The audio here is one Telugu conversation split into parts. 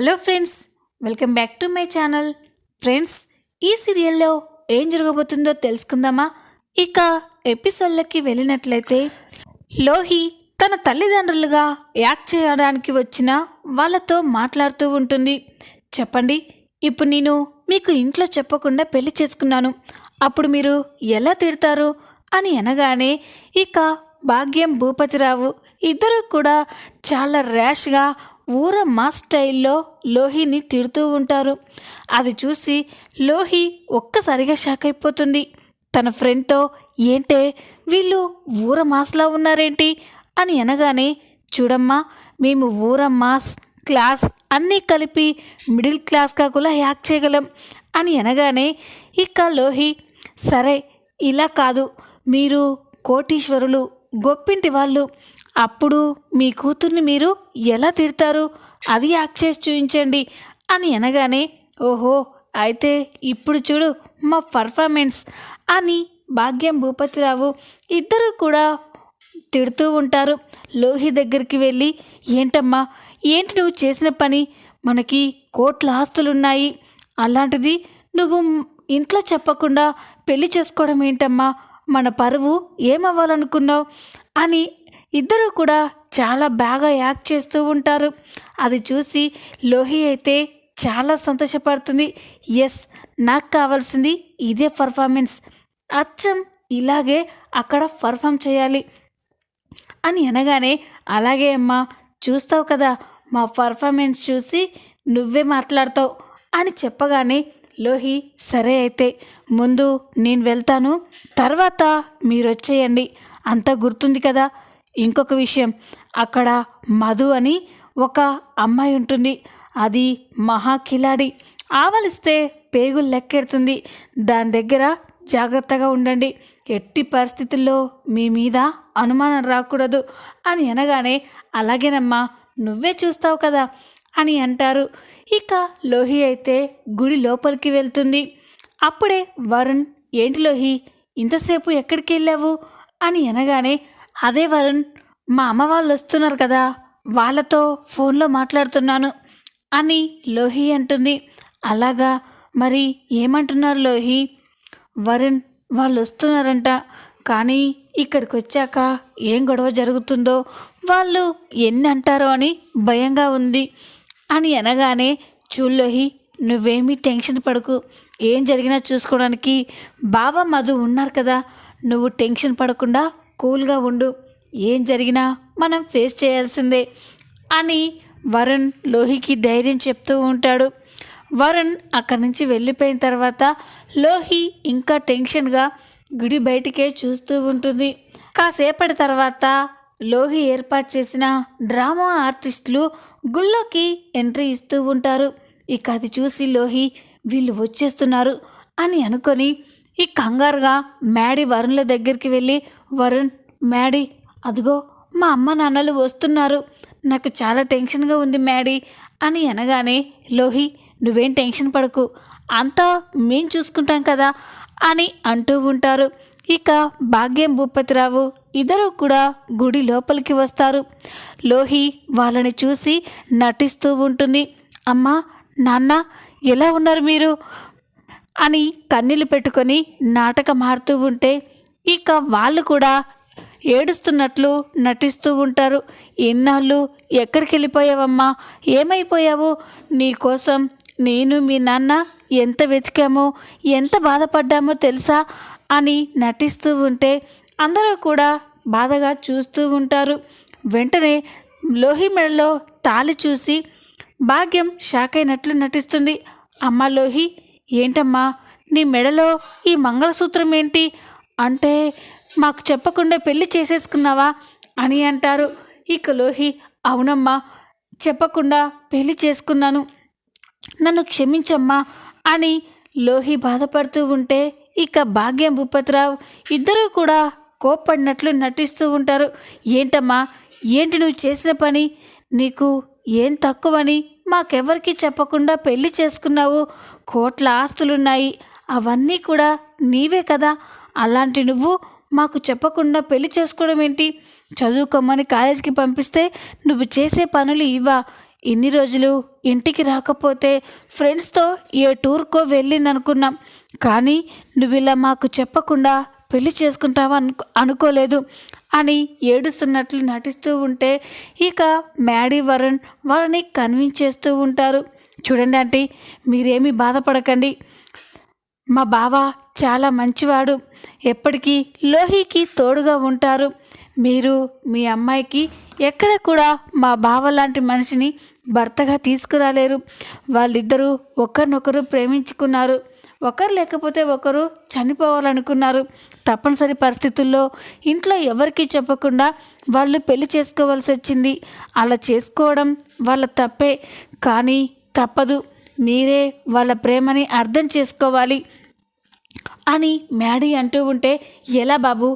Hello friends welcome back to my channel. Friends ఈ సీరియల్లో ఏం జరగబోతుందో తెలుసుకుందామా? ఇక ఎపిసోడ్లకి వెళ్ళినట్లయితే లోహి తన తల్లిదండ్రులుగా యాక్ట్ చేయడానికి వచ్చిన వాళ్ళతో మాట్లాడుతూ ఉంటుంది. చెప్పండి ఇప్పుడు నేను మీకు ఇంట్లో చెప్పకుండా పెళ్ళి చేసుకున్నాను. అప్పుడు మీరు ఎలా తిడతారు? అని అనగానే ఇక భాగ్యం భూపతిరావు. ఇద్దరు కూడా చాలా ర్యాష్గా ఊర మా స్టైల్లో లోహిని తిడుతూ ఉంటారు. అది చూసి లోహి ఒక్కసారిగా షాక్ అయిపోతుంది. తన ఫ్రెండ్తో ఏంటే వీళ్ళు ఊర మాస్లా ఉన్నారేంటి? అని అనగానే చూడమ్మా మేము ఊర మాస్ క్లాస్ అన్నీ కలిపి మిడిల్ క్లాస్గా కూడా యాక్ట్ చేయగలం. అని అనగానే ఇక లోహి సరే ఇలా కాదు. మీరు కోటీశ్వరులు గొప్పింటి వాళ్ళు. అప్పుడు మీ కూతుర్ని మీరు ఎలా తిడతారు? అది యాక్సెస్ చేసి చూపించండి అని అనగానే ఓహో అయితే ఇప్పుడు చూడు మా పర్ఫార్మెన్స్ అని భాగ్యం భూపతిరావు ఇద్దరు కూడా తిడుతూ ఉంటారు. లోహి దగ్గరికి వెళ్ళి ఏంటమ్మా ఏంటి నువ్వు చేసిన పని? మనకి కోట్ల ఆస్తులున్నాయి. అలాంటిది నువ్వు ఇంట్లో చెప్పకుండా పెళ్ళి చేసుకోవడం ఏంటమ్మా? మన పరువు ఏమవ్వాలనుకున్నావు? అని ఇద్దరు కూడా చాలా బాగా యాక్ట్ చేస్తూ ఉంటారు. అది చూసి లోహి అయితే చాలా సంతోషపడుతుంది. ఎస్ నాకు కావాల్సింది ఇదే పర్ఫార్మెన్స్. అచ్చం ఇలాగే అక్కడ పర్ఫామ్ చేయాలి. అని అనగానే అలాగే అమ్మా చూస్తావు కదా మా పర్ఫార్మెన్స్ చూసి నువ్వే మాట్లాడతావు అని చెప్పగానే లోహి సరే అయితే ముందు నేను వెళ్తాను తర్వాత మీరు వచ్చేయండి. అంతా గుర్తుంది కదా ఇంకొక విషయం. అక్కడ మధు అని ఒక అమ్మాయి ఉంటుంది. అది మహా కిలాడి. ఆవలిస్తే పేగులు లెక్కెడుతుంది. దాని దగ్గర జాగ్రత్తగా ఉండండి. ఎట్టి పరిస్థితుల్లో మీ మీద అనుమానం రాకూడదు. అని అనగానే అలాగేనమ్మా నువ్వే చూస్తావు కదా అని అంటారు. ఇక లోహి అయితే గుడి లోపలికి వెళ్తుంది. అప్పుడే వరుణ్ ఏంటి లోహి ఇంతసేపు ఎక్కడికి వెళ్ళావు? అని అనగానే అదే వరుణ్ మా అమ్మ వాళ్ళు వస్తున్నారు కదా వాళ్ళతో ఫోన్లో మాట్లాడుతున్నాను అని లోహి అంటుంది. అలాగా మరి ఏమంటున్నారు లోహి? వరుణ్ వాళ్ళు వస్తున్నారంట కానీ ఇక్కడికి వచ్చాక ఏం గొడవ జరుగుతుందో వాళ్ళు ఎన్ని అంటారో అని భయంగా ఉంది అని అనగానే చూల్లోహి నువ్వేమీ టెన్షన్ పడకు. ఏం జరిగినా చూసుకోవడానికి బావ మధు ఉన్నారు కదా నువ్వు టెన్షన్ పడకుండా కూల్గా ఉండు. ఏం జరిగినా మనం ఫేస్ చేయాల్సిందే అని వరుణ్ లోహికి ధైర్యం చెప్తూ ఉంటాడు. వరుణ్ అక్కడి నుంచి వెళ్ళిపోయిన తర్వాత లోహి ఇంకా టెన్షన్గా గుడి బయటికే చూస్తూ ఉంటుంది. కాసేపటి తర్వాత లోహి ఏర్పాటు చేసిన డ్రామా ఆర్టిస్టులు గుళ్ళోకి ఎంట్రీ ఇస్తూ ఉంటారు. ఇక అది చూసి లోహి వీళ్ళు వచ్చేస్తున్నారు అని అనుకొని ఈ కంగారుగా మ్యాడీ వరుణ్ల దగ్గరికి వెళ్ళి వరుణ్ మ్యాడీ అదిగో మా అమ్మ నాన్నలు వస్తున్నారు. నాకు చాలా టెన్షన్గా ఉంది మ్యాడీ అని అనగానే లోహి నువ్వేం టెన్షన్ పడకు. అంతా మేం చూసుకుంటాం కదా అని అంటూ ఉంటారు. ఇక భాగ్యం భూపతిరావు ఇద్దరు కూడా గుడి లోపలికి వస్తారు. లోహి వాళ్ళని చూసి నటిస్తూ ఉంటుంది. అమ్మా నాన్న ఎలా ఉన్నారు మీరు? అని కన్నీళ్ళు పెట్టుకొని నాటకం ఆడుతూ ఉంటే ఇక వాళ్ళు కూడా ఏడుస్తున్నట్లు నటిస్తూ ఉంటారు. ఎన్నాళ్ళు ఎక్కడికి వెళ్ళిపోయావమ్మా ఏమైపోయావు నీకోసం నేను మీ నాన్న ఎంత వెతికామో ఎంత బాధపడ్డామో తెలుసా? అని నటిస్తూ ఉంటే అందరూ కూడా బాధగా చూస్తూ ఉంటారు. వెంటనే లోహి మెడలో తాలి చూసి భాగ్యం షాక్ అయినట్లు నటిస్తుంది. అమ్మ లోహి ఏంటమ్మా? నీ మెడలో ఈ మంగళసూత్రం ఏంటి? అంటే మాకు చెప్పకుండా పెళ్ళి చేసేసుకున్నావా అని అంటారు. ఇక లోహి అవునమ్మా చెప్పకుండా పెళ్ళి చేసుకున్నాను. నన్ను క్షమించమ్మా అని లోహి బాధపడుతూ ఉంటే ఇక భాగ్యం భూపతిరావు ఇద్దరూ కూడా కోప్పడినట్లు నటిస్తూ ఉంటారు. ఏంటమ్మా ఏంటి నువ్వు చేసిన పని? నీకు ఏం తక్కువని మాకెవరికి చెప్పకుండా పెళ్ళి చేసుకున్నావు? కోట్ల ఆస్తులున్నాయి. అవన్నీ కూడా నీవే కదా. అలాంటి నువ్వు మాకు చెప్పకుండా పెళ్ళి చేసుకోవడం ఏంటి? చదువుకోమని కాలేజీకి పంపిస్తే నువ్వు చేసే పనులు ఇవా ఇన్ని రోజులు ఇంటికి రాకపోతే ఫ్రెండ్స్తో ఏ టూర్కో వెళ్ళిందనుకున్నాం. కానీ నువ్వు ఇలా మాకు చెప్పకుండా పెళ్ళి చేసుకుంటావా అనుకో అనుకోలేదు అని ఏడుస్తున్నట్లు నటిస్తూ ఉంటే ఇక మ్యాడీ వరుణ్ వాళ్ళని కన్విన్స్ చేస్తూ ఉంటారు. చూడండి ఆంటీ మీరేమీ బాధపడకండి. మా బావ చాలా మంచివాడు. ఎప్పటికీ లోహికి తోడుగా ఉంటారు. మీరు మీ అమ్మాయికి ఎక్కడ కూడా మా బావ లాంటి మనిషిని భర్తగా తీసుకురాలేరు. వాళ్ళిద్దరూ ఒకరినొకరు ప్రేమించుకున్నారు. ఒకరు లేకపోతే ఒకరు చనిపోవాలనుకున్నారు. తప్పనిసరి పరిస్థితుల్లో ఇంట్లో ఎవరికీ చెప్పకుండా వాళ్ళు పెళ్ళి చేసుకోవాల్సి వచ్చింది. అలా చేసుకోవడం వాళ్ళ తప్పే. కానీ తప్పదు. మీరే వాళ్ళ ప్రేమని అర్థం చేసుకోవాలి. అని మ్యాడీ అంటూ ఉంటే ఎలా బాబు?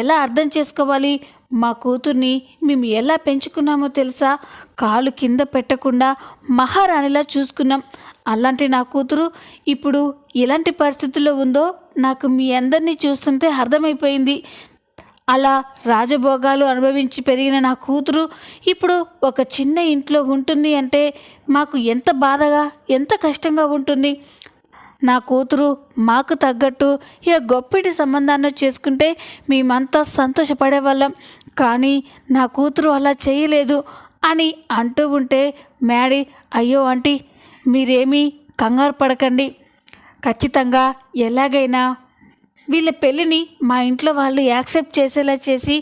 ఎలా అర్థం చేసుకోవాలి? మా కూతుర్ని మేము ఎలా పెంచుకున్నామో తెలుసా? కాలు కింద పెట్టకుండా మహారాణిలా చూసుకున్నాం. అలాంటి నా కూతురు ఇప్పుడు ఎలాంటి పరిస్థితుల్లో ఉందో నాకు మీ అందరినీ చూస్తుంటే అర్థమైపోయింది. అలా రాజభోగాలు అనుభవించి పెరిగిన నా కూతురు ఇప్పుడు ఒక చిన్న ఇంట్లో ఉంటుంది అంటే మాకు ఎంత బాధగా ఎంత కష్టంగా ఉంటుంది. నా కూతురు మాకు తగ్గట్టు ఇక గొప్పిటి సంబంధాన్ని చేసుకుంటే మేమంతా సంతోషపడేవాళ్ళం కానీ నా కూతురు అలా చేయలేదు అని అంటూ ఉంటే మ్యాడీ అయ్యో ఆంటీ మీరేమీ కంగారు పడకండి. ఖచ్చితంగా ఎలాగైనా వీళ్ళ పెళ్ళిని మా ఇంట్లో వాళ్ళు యాక్సెప్ట్ చేసేలా చేసి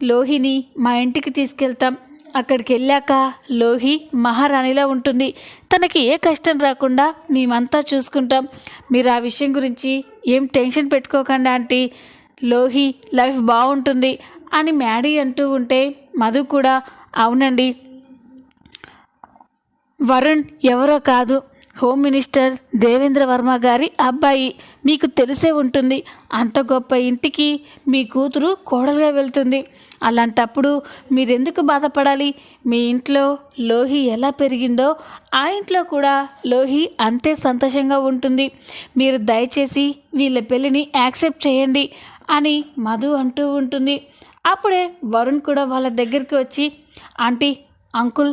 లోహిని మా ఇంటికి తీసుకెళ్తాం. అక్కడికి వెళ్ళాక లోహి మహారాణిలా ఉంటుంది. తనకి ఏ కష్టం రాకుండా మేమంతా చూసుకుంటాం. మీరు ఆ విషయం గురించి ఏం టెన్షన్ పెట్టుకోకండి ఆంటీ. లోహి లైఫ్ బాగుంటుంది అని మ్యాడీ అంటూ ఉంటే మధు కూడా అవునండి. వరుణ్ ఎవరో కాదు. హోమ్ మినిస్టర్ దేవేంద్ర వర్మ గారి అబ్బాయి. మీకు తెలిసే ఉంటుంది. అంత గొప్ప ఇంటికి మీ కూతురు కోడలుగా వెళ్తుంది. అలాంటప్పుడు మీరెందుకు బాధపడాలి? మీ ఇంట్లో లోహి ఎలా పెరిగిందో ఆ ఇంట్లో కూడా లోహి అంతే సంతోషంగా ఉంటుంది. మీరు దయచేసి వీళ్ళ పెళ్ళిని యాక్సెప్ట్ చేయండి అని మధు అంటూ ఉంటుంది. అప్పుడే వరుణ్ కూడా వాళ్ళ దగ్గరికి వచ్చి ఆంటీ అంకుల్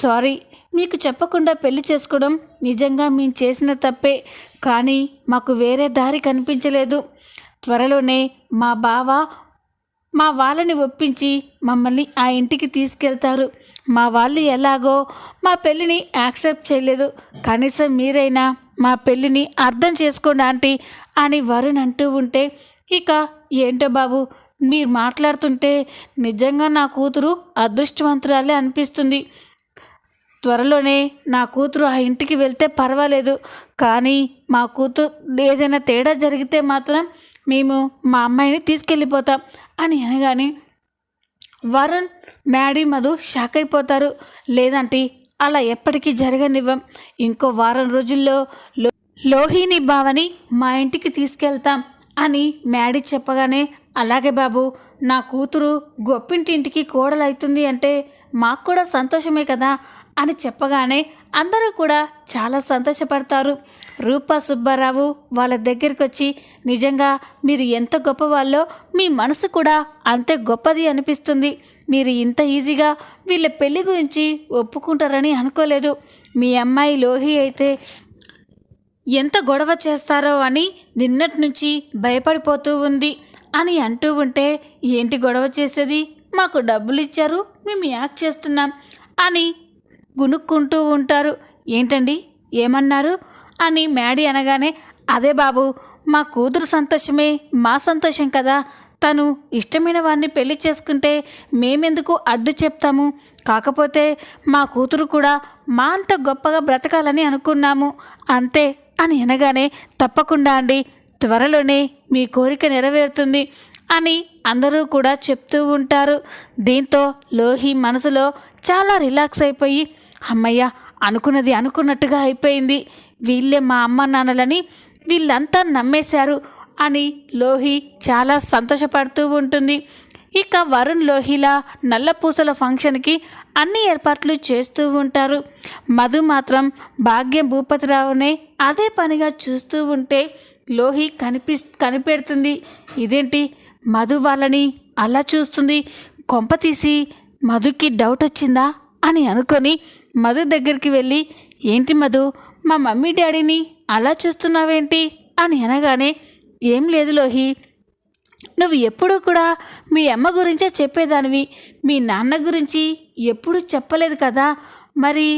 సారీ మీకు చెప్పకుండా పెళ్ళి చేసుకోవడం నిజంగా మేము చేసిన తప్పే కానీ మాకు వేరే దారి కనిపించలేదు. త్వరలోనే మా బావ మా వాళ్ళని ఒప్పించి మమ్మల్ని ఆ ఇంటికి తీసుకెళ్తారు. మా వాళ్ళు ఎలాగో మా పెళ్ళిని యాక్సెప్ట్ చేయలేదు. కనీసం మీరైనా మా పెళ్ళిని అర్థం చేసుకోండి ఆంటీ అని వరుణ్ అంటూ ఉంటే ఇక ఏంటో బాబు మీరు మాట్లాడుతుంటే నిజంగా నా కూతురు అదృష్టవంతురాలే అనిపిస్తుంది. త్వరలోనే నా కూతురు ఆ ఇంటికి వెళ్తే పర్వాలేదు. కానీ మా కూతురు ఏదైనా తేడా జరిగితే మాత్రం మేము మా అమ్మాయిని తీసుకెళ్ళిపోతాం. అని అనగానే వరుణ్ మ్యాడీ మధు షాక్ అయిపోతారు లేదంటే అలా ఎప్పటికీ జరగనివ్వం. ఇంకో వారం రోజుల్లో లో లోహిని బావని మా ఇంటికి తీసుకెళ్తాం అని మ్యాడీ చెప్పగానే అలాగే బాబు నా కూతురు గొప్పింటి ఇంటికి కోడలవుతుంది అంటే మాకు కూడా సంతోషమే కదా. అని చెప్పగానే అందరూ కూడా చాలా సంతోషపడతారు. రూపా సుబ్బారావు వాళ్ళ దగ్గరికి వచ్చి నిజంగా మీరు ఎంత గొప్పవాళ్ళో మీ మనసు కూడా అంతే గొప్పది అనిపిస్తుంది. మీరు ఇంత ఈజీగా వీళ్ళ పెళ్ళి గురించి ఒప్పుకుంటారని అనుకోలేదు. మీ అమ్మాయి లోహి అయితే ఎంత గొడవ చేస్తారో అని నిన్నటి నుంచి భయపడిపోతూ ఉంది. అని అంటూ ఉంటే ఏంటి గొడవ చేసేది? మాకు డబ్బులు ఇచ్చారు మేము యాక్ట్ చేస్తున్నాం అని గునుక్కుంటూ ఉంటారు. ఏంటండి? ఏమన్నారు? అని మ్యాడీ అనగానే అదే బాబు మా కూతురు సంతోషమే మా సంతోషం కదా. తను ఇష్టమైన వారిని పెళ్ళి చేసుకుంటే మేమెందుకు అడ్డు చెప్తాము? కాకపోతే మా కూతురు కూడా మా అంత గొప్పగా బ్రతకాలని అనుకున్నాము. అంతే అని అనగానే తప్పకుండా అండి త్వరలోనే మీ కోరిక నెరవేరుతుంది అని అందరూ కూడా చెప్తూ ఉంటారు. దీంతో లోహి మనసులో చాలా రిలాక్స్ అయిపోయి అమ్మయ్య అనుకున్నది అనుకున్నట్టుగా అయిపోయింది. వీళ్ళే మా అమ్మ నాన్నలని వీళ్ళంతా నమ్మేశారు అని లోహి చాలా సంతోషపడుతూ ఉంటుంది. ఇక వరుణ్ లోహిలా నల్లపూసల ఫంక్షన్కి అన్ని ఏర్పాట్లు చేస్తూ ఉంటారు. మధు మాత్రం భాగ్యం భూపతిరావునే అదే పనిగా చూస్తూ ఉంటే లోహి కనిపి కనిపెడుతుంది. ఇదేంటి? మధు వాళ్ళని అలా చూస్తుంది. కొంప తీసి మధుకి డౌట్ వచ్చిందా అని అనుకొని మధు దగ్గరికి వెళ్ళి ఏంటి మధు మా మమ్మీ డాడీని అలా చూస్తున్నావేంటి? అని అనగానే ఏం లేదు లోహి. నువ్వు ఎప్పుడూ కూడా మీ అమ్మ గురించే చెప్పేదానివి. మీ నాన్న గురించి ఎప్పుడూ చెప్పలేదు కదా. మరి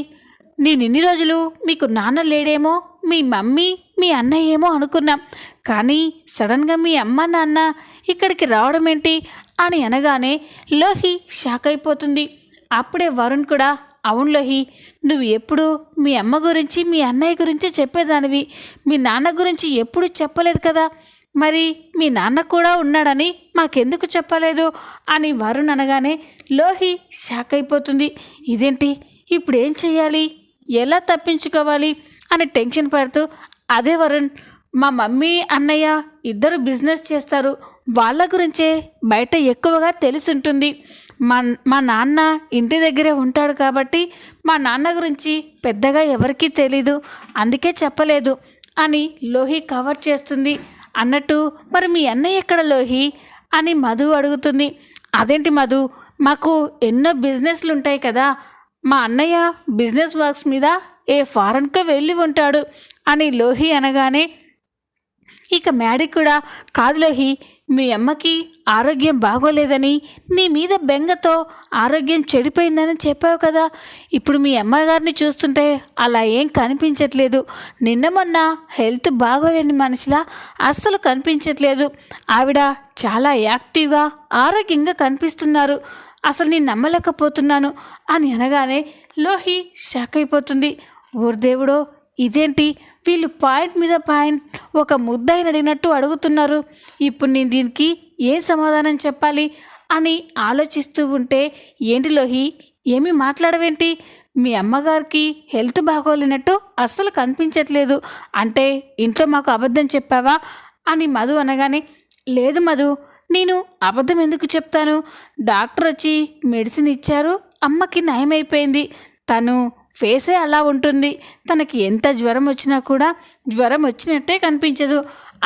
నేను ఇన్ని రోజులు మీకు నాన్న లేడేమో మీ మమ్మీ మీ అన్నయ్య ఏమో అనుకున్నాం. కానీ సడన్గా మీ అమ్మ నాన్న ఇక్కడికి రావడం ఏంటి అని అనగానే లోహి షాక్ అయిపోతుంది. అప్పుడే వరుణ్ కూడా అవును లోహి నువ్వు ఎప్పుడు మీ అమ్మ గురించి మీ అన్నయ్య గురించి చెప్పేదానివి. మీ నాన్న గురించి ఎప్పుడు చెప్పలేదు కదా? మరి మీ నాన్న కూడా ఉన్నాడని మాకెందుకు చెప్పలేదు? అని వరుణ్ అనగానే లోహి షాక్ అయిపోతుంది. ఇదేంటి? ఇప్పుడు ఏం చెయ్యాలి? ఎలా తప్పించుకోవాలి? అని టెన్షన్ పడుతూ అదే వరుణ్ మా మమ్మీ అన్నయ్య ఇద్దరు బిజినెస్ చేస్తారు. వాళ్ళ గురించే బయట ఎక్కువగా తెలుసుంటుంది. మా మా నాన్న ఇంటి దగ్గరే ఉంటాడు కాబట్టి మా నాన్న గురించి పెద్దగా ఎవరికీ తెలీదు. అందుకే చెప్పలేదు. అని లోహి కవర్ చేస్తుంది. అన్నట్టు మరి మీ అన్నయ్య ఎక్కడ లోహి? అని మధు అడుగుతుంది. అదేంటి మధు? మాకు ఎన్నో బిజినెస్లు ఉంటాయి కదా. మా అన్నయ్య బిజినెస్ వర్క్స్ మీద ఏ ఫారెన్కో వెళ్ళి ఉంటాడు. అని లోహి అనగానే ఇక మేడకి కూడా కాదు లోహి మీ అమ్మకి ఆరోగ్యం బాగోలేదని నీ మీద బెంగతో ఆరోగ్యం చెడిపోయిందని చెప్పావు కదా. ఇప్పుడు మీ అమ్మగారిని చూస్తుంటే అలా ఏం కనిపించట్లేదు. నిన్న మొన్న హెల్త్ బాగోలేని మనిషిలా అస్సలు కనిపించట్లేదు. ఆవిడ చాలా యాక్టివ్గా ఆరోగ్యంగా కనిపిస్తున్నారు. అసలు నేను నమ్మలేకపోతున్నాను అని అనగానే లోహి షాక్ అయిపోతుంది. ఓర్ దేవుడో ఇదేంటి? వీళ్ళు పాయింట్ మీద పాయింట్ ఒక ముద్దైన అడిగినట్టు అడుగుతున్నారు. ఇప్పుడు నేను దీనికి ఏ సమాధానం చెప్పాలి అని ఆలోచిస్తూ ఉంటే ఏంటి లోహి? ఏమీ మాట్లాడవేంటి? మీ అమ్మగారికి హెల్త్ బాగోలేనట్టు అస్సలు కనిపించట్లేదు. అంటే ఇంట్లో మాకు అబద్ధం చెప్పావా? అని మధు అనగానే లేదు మధు నేను అబద్ధం ఎందుకు చెప్తాను? డాక్టర్ వచ్చి మెడిసిన్ ఇచ్చారు అమ్మకి నయమైపోయింది. తను ఫేసే అలా ఉంటుంది. తనకి ఎంత జ్వరం వచ్చినా కూడా జ్వరం వచ్చినట్టే కనిపించదు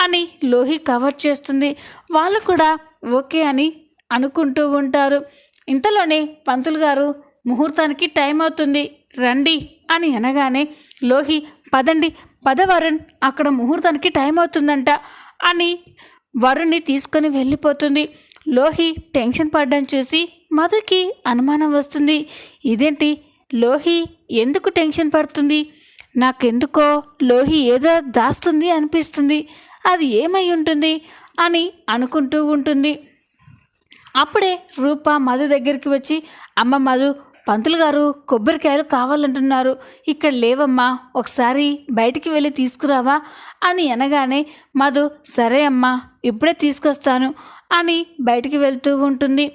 అని లోహి కవర్ చేస్తుంది. వాళ్ళు కూడా ఓకే అని అనుకుంటూ ఉంటారు. ఇంతలోనే పంతులు గారు ముహూర్తానికి టైం అవుతుంది. రండి అని అనగానే లోహి పదండి పద వరుణ్ అక్కడ ముహూర్తానికి టైం అవుతుందంట అని వరుణ్ణి తీసుకొని వెళ్ళిపోతుంది. లోహి టెన్షన్ పడ్డం చూసి మధుకి అనుమానం వస్తుంది. ఇదేంటి? లోహి ఎందుకు టెన్షన్ పడుతుంది? నాకెందుకో లోహి ఏదో దాస్తుంది అనిపిస్తుంది. అది ఏమై ఉంటుంది? అని అనుకుంటూ ఉంటుంది. అప్పుడే రూప మధు దగ్గరికి వచ్చి అమ్మ మధు పంతులు గారు కొబ్బరికాయలు కావాలంటున్నారు. ఇక్కడ లేవమ్మా ఒకసారి బయటికి వెళ్ళి తీసుకురావా? అని అనగానే మధు సరే అమ్మా ఇప్పుడే తీసుకొస్తాను అని బయటికి వెళ్తూ ఉంటుంది.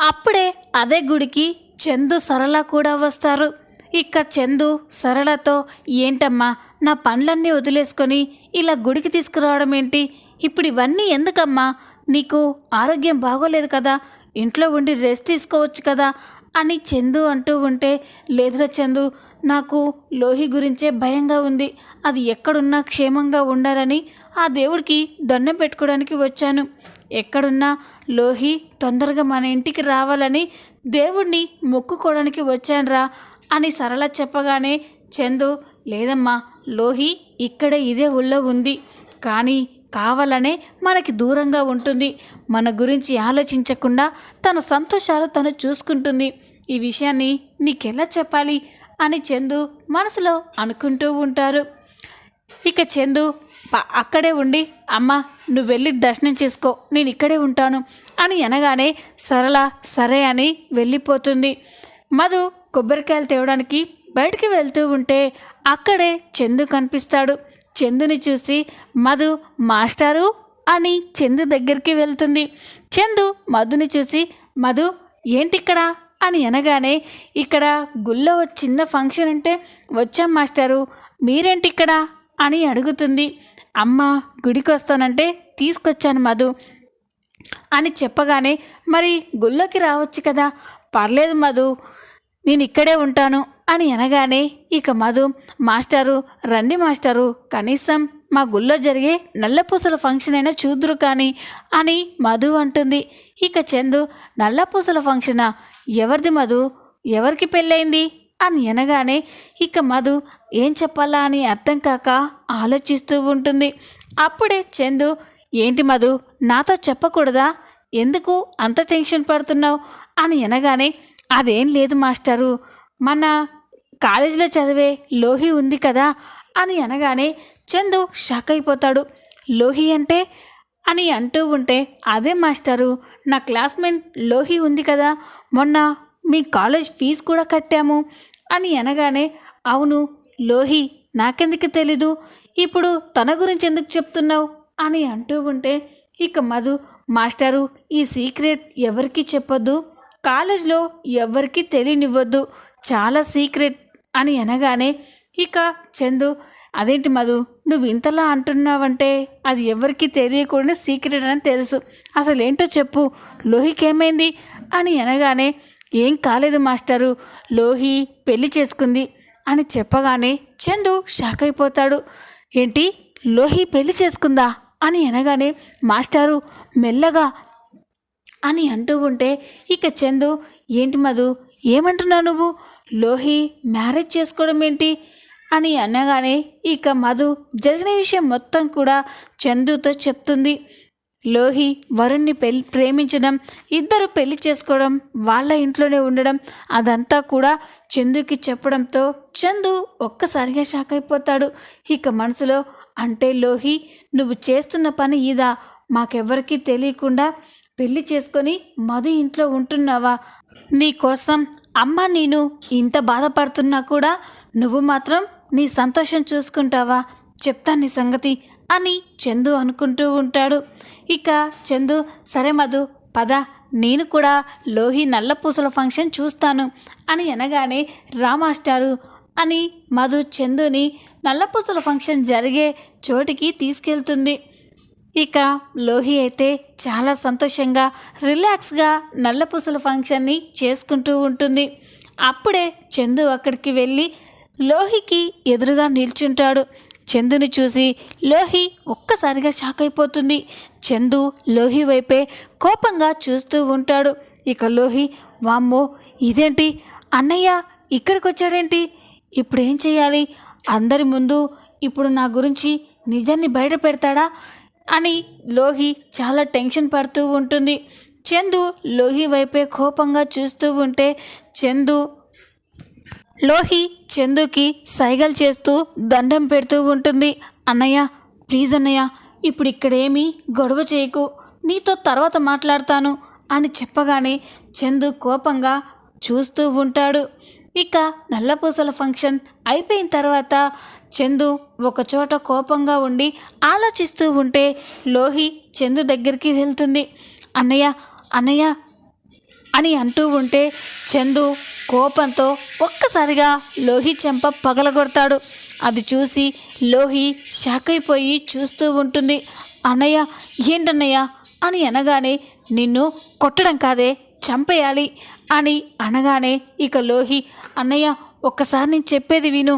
అప్పుడే అదే గుడికి చందు సరళ కూడా వస్తారు. ఇక చందు సరళతో ఏంటమ్మా నా పనులన్నీ వదిలేసుకొని ఇలా గుడికి తీసుకురావడం ఏంటి? ఇప్పుడు ఇవన్నీ ఎందుకమ్మా? నీకు ఆరోగ్యం బాగోలేదు కదా? ఇంట్లో ఉండి రెస్ట్ తీసుకోవచ్చు కదా? అని చందు అంటూ ఉంటే లేదురా చందు నాకు లోహి గురించే భయంగా ఉంది. అది ఎక్కడున్నా క్షేమంగా ఉండాలని ఆ దేవుడికి దండం పెట్టుకోవడానికి వచ్చాను. ఎక్కడున్నా లోహి తొందరగా మన ఇంటికి రావాలని దేవుణ్ణి మొక్కుకోవడానికి వచ్చానురా అని సరళ చెప్పగానే చందు లేదమ్మా లోహి ఇక్కడే ఇదే ఊళ్ళో ఉంది. కానీ కావాలనే మనకి దూరంగా ఉంటుంది. మన గురించి ఆలోచించకుండా తన సంతోషాలు తను చూసుకుంటుంది. ఈ విషయాన్ని నీకెలా చెప్పాలి? అని చందు మనసులో అనుకుంటూ ఉంటారు. ఇక చందు అక్కడే ఉండి అమ్మ నువ్వు వెళ్ళి దర్శనం చేసుకో నేను ఇక్కడే ఉంటాను అని అనగానే సరళ సరే అని వెళ్ళిపోతుంది. మధు కొబ్బరికాయలు తేవడానికి బయటికి వెళ్తూ ఉంటే అక్కడే చందు కనిపిస్తాడు. చందుని చూసి మధు మాస్టారు? అని చందు దగ్గరికి వెళ్తుంది. చందు మధుని చూసి మధు ఏంటిక్కడ? అని అనగానే ఇక్కడ గుళ్ళో చిన్న ఫంక్షన్ ఉంటే వచ్చాం మాస్టారు. మీరేంటిక్కడ? అని అడుగుతుంది. అమ్మ గుడికి వస్తానంటే తీసుకొచ్చాను మధు అని చెప్పగానే మరి గుళ్ళోకి రావచ్చు కదా. పర్లేదు మధు నేను ఇక్కడే ఉంటాను. అని అనగానే ఇక మధు మాస్టారు రండి మాస్టారు కనీసం మా గుళ్ళో జరిగే నల్లపూసల ఫంక్షన్ అయినా చూద్దురు కానీ అని మధు అంటుంది. ఇక చందు నల్లపూసల ఫంక్షనా? ఎవరిది మధు? ఎవరికి పెళ్ళైంది అని అనగానే ఇక మధు ఏం చెప్పాలా అని అర్థం కాక ఆలోచిస్తూ ఉంటుంది. అప్పుడే చందు ఏంటి మధు నాతో చెప్పకూడదా? ఎందుకు అంత టెన్షన్ పడుతున్నావు? అని అనగానే అదేం లేదు మాస్టరు మన కాలేజీలో చదివే లోహి ఉంది కదా? అని అనగానే చందు షాక్ అయిపోతాడు. లోహి అంటే? అని అంటూ ఉంటే అదే మాస్టరు నా క్లాస్మేట్ లోహి ఉంది కదా మొన్న మీ కాలేజ్ ఫీజు కూడా కట్టాము అని అనగానే అవును లోహి నాకెందుకు తెలీదు? ఇప్పుడు తన గురించి ఎందుకు చెప్తున్నావు? అని అంటూ ఉంటే ఇక మధు మాస్టరు ఈ సీక్రెట్ ఎవరికి చెప్పొద్దు కాలేజ్లో ఎవరికి తెలియనివ్వద్దు చాలా సీక్రెట్ అని అనగానే ఇక చందు అదేంటి మధు నువ్వు ఇంతలా అంటున్నావంటే అది ఎవరికి తెలియకూడని సీక్రెట్ అని తెలుసు అసలు ఏంటో చెప్పు లోహికి ఏమైంది అని అనగానే ఏం కాలేదు మాస్టరు లోహి పెళ్ళి చేసుకుంది అని చెప్పగానే చందు షాక్ అయిపోతాడు. ఏంటి లోహి పెళ్ళి చేసుకుందా అని అనగానే మాస్టారు మెల్లగా అని అంటూ ఉంటే ఇక చందు ఏంటి మధు ఏమంటున్నావు నువ్వు? లోహి మ్యారేజ్ చేసుకోవడం ఏంటి? అని అనగానే ఇక మధు జరిగిన విషయం మొత్తం కూడా చందుతో చెప్తుంది. లోహి వరుణ్ణి పెళ్ళి ప్రేమించడం ఇద్దరు పెళ్ళి చేసుకోవడం వాళ్ళ ఇంట్లోనే ఉండడం అదంతా కూడా చందుకి చెప్పడంతో చందు ఒక్కసారిగా షాక్ అయిపోతాడు. ఇక మనసులో అంటే లోహి నువ్వు చేస్తున్న పని ఇదా? మాకెవ్వరికీ తెలియకుండా పెళ్ళి చేసుకొని మధు ఇంట్లో ఉంటున్నావా? నీకోసం అమ్మ నేను ఇంత బాధపడుతున్నా కూడా నువ్వు మాత్రం నీ సంతోషం చూసుకుంటావా? చెప్తా నీ సంగతి. అని చందు అనుకుంటూ ఉంటాడు. ఇక చందు సరే మధు పద నేను కూడా లోహి నల్లపూసల ఫంక్షన్ చూస్తాను అని అనగానే రామాస్టారు అని మధు చందుని నల్లపూసల ఫంక్షన్ జరిగే చోటికి తీసుకెళ్తుంది. ఇక లోహి అయితే చాలా సంతోషంగా రిలాక్స్గా నల్లపూసల ఫంక్షన్ని చేసుకుంటూ ఉంటుంది. అప్పుడే చందు అక్కడికి వెళ్ళి లోహికి ఎదురుగా నిల్చుంటాడు. చందుని చూసి లోహి ఒక్కసారిగా షాక్ అయిపోతుంది. చందు లోహి వైపే కోపంగా చూస్తూ ఉంటాడు. ఇక లోహి వామ్మో ఇదేంటి? అన్నయ్య ఇక్కడికి వచ్చాడేంటి ఇప్పుడు ఏం చేయాలి? అందరి ముందు ఇప్పుడు నా గురించి నిజాన్ని బయట పెడతాడా? అని లోహి చాలా టెన్షన్ పడుతూ ఉంటుంది. చందు లోహి వైపే కోపంగా చూస్తూ ఉంటే చందు లోహి చందుకి సైగలు చేస్తూ దండం పెడుతూ ఉంటుంది. అన్నయ్య ప్లీజ్ అన్నయ్య ఇప్పుడు ఇక్కడేమీ గొడవ చేయకు. నీతో తర్వాత మాట్లాడతాను అని చెప్పగానే చందు కోపంగా చూస్తూ ఉంటాడు. ఇక నల్లపూసల ఫంక్షన్ అయిపోయిన తర్వాత చందు ఒకచోట కోపంగా ఉండి ఆలోచిస్తూ ఉంటే లోహి చందు దగ్గరికి వెళ్తుంది. అన్నయ్య అన్నయ్య అని అంటూ ఉంటే చందు కోపంతో ఒక్కసారిగా లోహి చెంప పగలగొడతాడు. అది చూసి లోహి షాక్ అయిపోయి చూస్తూ ఉంటుంది. అన్నయ్య ఏంటన్నయ్య? అని అనగానే నిన్ను కొట్టడం కాదే చంపేయాలి అని అనగానే ఇక లోహి అన్నయ్య ఒక్కసారి నేను చెప్పేది విను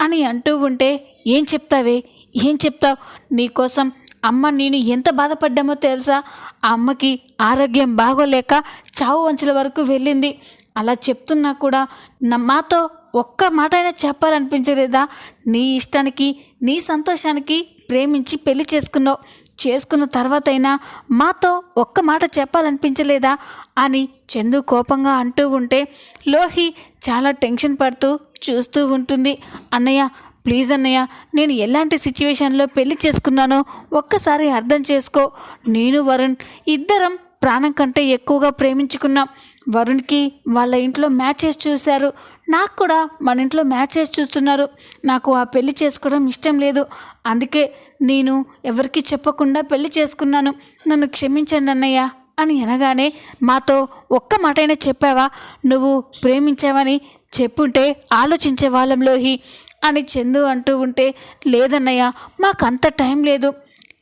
అని అంటూ ఉంటే ఏం చెప్తావే? ఏం చెప్తావు? నీకోసం అమ్మ నేను ఎంత బాధపడ్డామో తెలుసా? ఆ అమ్మకి ఆరోగ్యం బాగోలేక చావు వంచుల వరకు వెళ్ళింది. అలా చెప్తున్నా కూడా నా మాతో ఒక్క మాట అయినా చెప్పాలనిపించలేదా? నీ ఇష్టానికి నీ సంతోషానికి ప్రేమించి పెళ్ళి చేసుకున్నావు. చేసుకున్న తర్వాతైనా మాతో ఒక్క మాట చెప్పాలనిపించలేదా? అని చందు కోపంగా అంటూ ఉంటే లోహి చాలా టెన్షన్ పడుతూ చూస్తూ ఉంటుంది. అన్నయ్య ప్లీజ్ అన్నయ్య నేను ఎలాంటి సిచ్యువేషన్లో పెళ్ళి చేసుకున్నానో ఒక్కసారి అర్థం చేసుకో. నేను వరుణ్ ఇద్దరం ప్రాణం కంటే ఎక్కువగా ప్రేమించుకున్నాం. వరుణ్కి వాళ్ళ ఇంట్లో మ్యాచెస్ చూశారు. నాకు కూడా మన ఇంట్లో మ్యాచెస్ చూస్తున్నారు. నాకు ఆ పెళ్ళి చేసుకోవడం ఇష్టం లేదు. అందుకే నేను ఎవరికి చెప్పకుండా పెళ్ళి చేసుకున్నాను. నన్ను క్షమించండి అన్నయ్య అని అనగానే మాతో ఒక్క మాటైనా చెప్పావా? నువ్వు ప్రేమించావని చెప్పుంటే ఆలోచించే వాళ్ళంలోహి అని చందు అంటూ ఉంటే లేదన్నయ్య మాకంత టైం లేదు.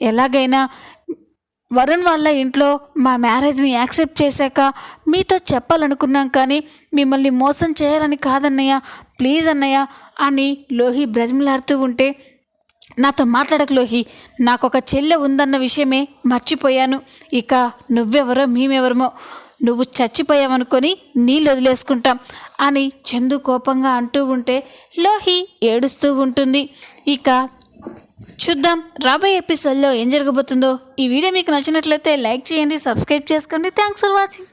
ఎలాగైనా వరుణ్ వాళ్ళ ఇంట్లో మా మ్యారేజ్ని యాక్సెప్ట్ చేశాక మీతో చెప్పాలనుకున్నాం కానీ మిమ్మల్ని మోసం చేయాలని కాదన్నయ్య ప్లీజ్ అన్నయ్య అని లోహి బ్రజమలాడుతూ ఉంటే నాతో మాట్లాడక లోహి నాకు ఒక చెల్లె ఉందన్న విషయమే మర్చిపోయాను. ఇక నువ్వెవరో మేమెవరమో నువ్వు చచ్చిపోయావనుకొని నీళ్ళు వదిలేసుకుంటాం. అని చందు కోపంగా అంటూ ఉంటే లోహి ఏడుస్తూ ఉంటుంది. ఇక చూద్దాం రాబోయే ఎపిసోడ్లో ఏం జరగబోతుందో. ఈ వీడియో మీకు నచ్చినట్లయితే లైక్ చేయండి సబ్స్క్రైబ్ చేసుకోండి. Thanks for watching